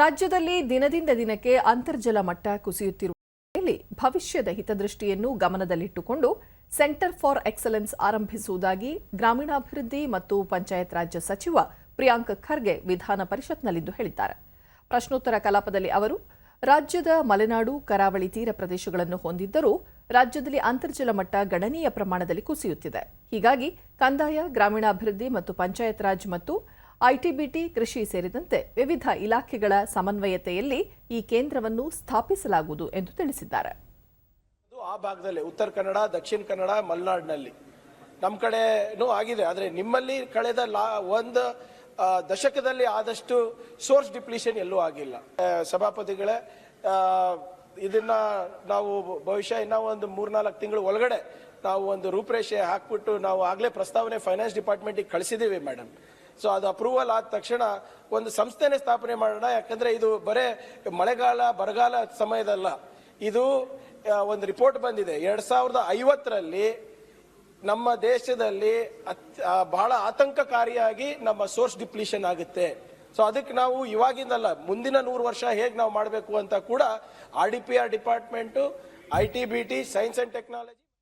ರಾಜ್ಯದಲ್ಲಿ ದಿನದಿಂದ ದಿನಕ್ಕೆ ಅಂತರ್ಜಲ ಮಟ್ಟ ಕುಸಿಯುತ್ತಿರುವ ಭವಿಷ್ಯದ ಹಿತದೃಷ್ಟಿಯನ್ನು ಗಮನದಲ್ಲಿಟ್ಟುಕೊಂಡು ಸೆಂಟರ್ ಫಾರ್ ಎಕ್ಸಲೆನ್ಸ್ ಆರಂಭಿಸುವುದಾಗಿ ಗ್ರಾಮೀಣಾಭಿವೃದ್ಧಿ ಮತ್ತು ಪಂಚಾಯತ್ ರಾಜ್ಯ ಸಚಿವ ಪ್ರಿಯಾಂಕ್ ಖರ್ಗೆ ವಿಧಾನ ಪರಿಷತ್ನಲ್ಲಿಂದು ಹೇಳಿದ್ದಾರೆ. ಪ್ರಶ್ನೋತ್ತರ ಕಲಾಪದಲ್ಲಿ ಅವರು, ರಾಜ್ಯದ ಮಲೆನಾಡು, ಕರಾವಳಿ ತೀರ ಪ್ರದೇಶಗಳನ್ನು ಹೊಂದಿದ್ದರೂ ರಾಜ್ಯದಲ್ಲಿ ಅಂತರ್ಜಲ ಮಟ್ಟ ಗಣನೀಯ ಪ್ರಮಾಣದಲ್ಲಿ ಕುಸಿಯುತ್ತಿದೆ. ಹೀಗಾಗಿ ಕಂದಾಯ, ಗ್ರಾಮೀಣಾಭಿವೃದ್ಧಿ ಮತ್ತು ಪಂಚಾಯತ್ ರಾಜ್ ಮತ್ತು ಐಟಿಬಿಟಿ ಕೃಷಿ ಸೇರಿದಂತೆ ವಿವಿಧ ಇಲಾಖೆಗಳ ಸಮನ್ವಯತೆಯಲ್ಲಿ ಈ ಕೇಂದ್ರವನ್ನು ಸ್ಥಾಪಿಸಲಾಗುವುದು ಎಂದು ತಿಳಿಸಿದ್ದಾರೆ. ಆ ಭಾಗದಲ್ಲಿ, ಉತ್ತರ ಕನ್ನಡ, ದಕ್ಷಿಣ ಕನ್ನಡ, ಮಲೆನಾಡಿನಲ್ಲಿ. ನಮ್ಮ ಕಡೆನೂ ಆಗಿದೆ, ಆದರೆ ನಿಮ್ಮಲ್ಲಿ ಕಳೆದ ಲಾ, ಒಂದು ದಶಕದಲ್ಲಿ ಆದಷ್ಟು ಸೋರ್ಸ್ ಡಿಪ್ಲಿಷನ್ ಎಲ್ಲೂ ಆಗಿಲ್ಲ. ಸಭಾಪತಿಗಳೇ ಇದನ್ನ ನಾವು ಬಹುಶಃ ಇನ್ನೂ ಒಂದು ಮೂರ್ನಾಲ್ಕು ತಿಂಗಳು ಒಳಗಡೆ ನಾವು ಒಂದು ರೂಪರೇಷೆ ಹಾಕ್ಬಿಟ್ಟು ನಾವು ಆಗಲೇ ಪ್ರಸ್ತಾವನೆ ಫೈನಾನ್ಸ್ ಡಿಪಾರ್ಟ್ಮೆಂಟಿಗೆ ಕಳಿಸಿದ್ದೀವಿ ಮೇಡಮ್ ಸೊ ಅದು ಅಪ್ರೂವಲ್ ಆದ ತಕ್ಷಣ ಒಂದು ಸಂಸ್ಥೆನೇ ಸ್ಥಾಪನೆ ಮಾಡೋಣ. ಯಾಕಂದ್ರೆ ಇದು ಬರೇ ಮಳೆಗಾಲ, ಬರಗಾಲ ಸಮಯದಲ್ಲ. ಇದು ಒಂದು ರಿಪೋರ್ಟ್ ಬಂದಿದೆ. ಎರಡು ಸಾವಿರದ ಐವತ್ತರಲ್ಲಿ ನಮ್ಮ ದೇಶದಲ್ಲಿ ಬಹಳ ಆತಂಕಕಾರಿಯಾಗಿ ನಮ್ಮ ಸೋರ್ಸ್ ಡಿಪ್ಲೀಷನ್ ಆಗುತ್ತೆ. ಸೊ ಅದಕ್ಕೆ ನಾವು ಇವಾಗಿಂದಲ್ಲ, ಮುಂದಿನ ನೂರು ವರ್ಷ ಹೇಗೆ ನಾವು ಮಾಡಬೇಕು ಅಂತ ಕೂಡ R D P R department I T B T science and technology